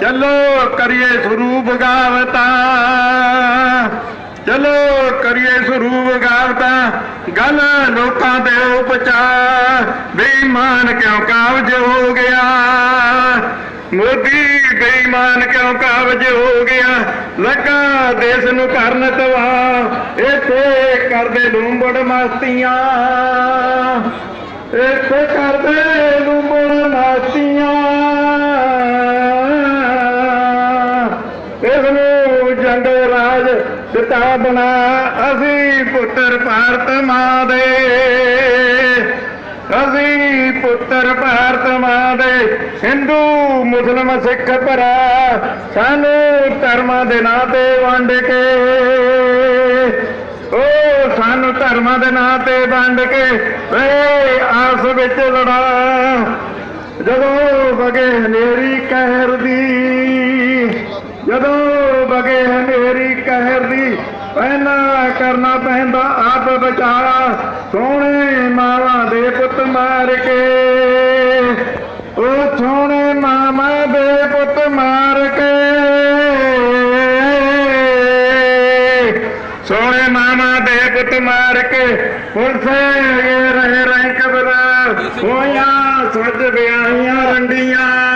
ਚਲੋ ਕਰੀਏ ਸਰੂਪ ਗਾਵਤਾ। ਚਲੋ ਕਰੀਏ ਸਰੂਪ ਗਾਵਤਾ, ਗੱਲ ਲੋਕਾਂ ਦੇ ਉਪਚਾਰ ਬੇਈਮਾਨ ਕਿਉਂ ਕਾਬਜ ਹੋ ਗਿਆ? ਮੋਦੀ ਬੇਈਮਾਨ ਕਿਉਂ ਕਾਬਜ ਹੋ ਗਿਆ? ਲੱਗਾ ਦੇਸ਼ ਨੂੰ ਕਰਨ ਤਵਾ ਇੱਥੇ ਕਰਦੇ ਲੂੰਬੜ ਮਸਤੀਆਂ। ਇੱਥੇ ਕਰਦੇ ਨੂੰ ਰਾਜ ਸਿਤਾ ਬਣਾ, ਅਸੀਂ ਪੁੱਤਰ ਭਾਰਤ ਮਾਂ ਦੇ। ਅਸੀਂ ਪੁੱਤਰ ਭਾਰਤ ਮਾਂ ਦੇ, ਹਿੰਦੂ, ਮੁਸਲਮ, ਸਿੱਖ ਭਰਾ, ਸਾਨੂੰ ਧਰਮਾਂ ਦੇ ਨਾਂ ਤੇ ਵੰਡ ਕੇ। ਓ, ਸਾਨੂੰ ਧਰਮਾਂ ਦੇ ਨਾਂ ਤੇ ਵੰਡ ਕੇ ਵੇ ਆਸ ਵਿੱਚ ਲੜਾ। ਜਦੋਂ ਵਗੇ ਹਨੇਰੀ ਕਹਿਰ ਦੀ ਵਗੇ ਹਨੇਰੀ ਕਹਿਰ ਦੀ ਪਹਿਲਾਂ ਕਰਨਾ ਪੈਂਦਾ ਆਪ ਬਚਾ ਸੋਹਣੇ ਮਾਵਾਂ ਦੇ ਪੁੱਤ ਮਾਰ ਕੇ। ਉਹ ਸੋਹਣੇ ਮਾਮਾ ਦੇ ਪੁੱਤ ਮਾਰ ਕੇ। ਸੋਹਣੇ ਮਾਮਾ ਦੇ ਪੁੱਤ ਮਾਰ ਕੇ, ਪੁਲਿਸ ਰਹੇ ਰੰਗ ਬਰਾ ਹੋਇਆ ਸੱਜ ਵਿਆਹੀਆਂ ਰੰਡੀਆਂ।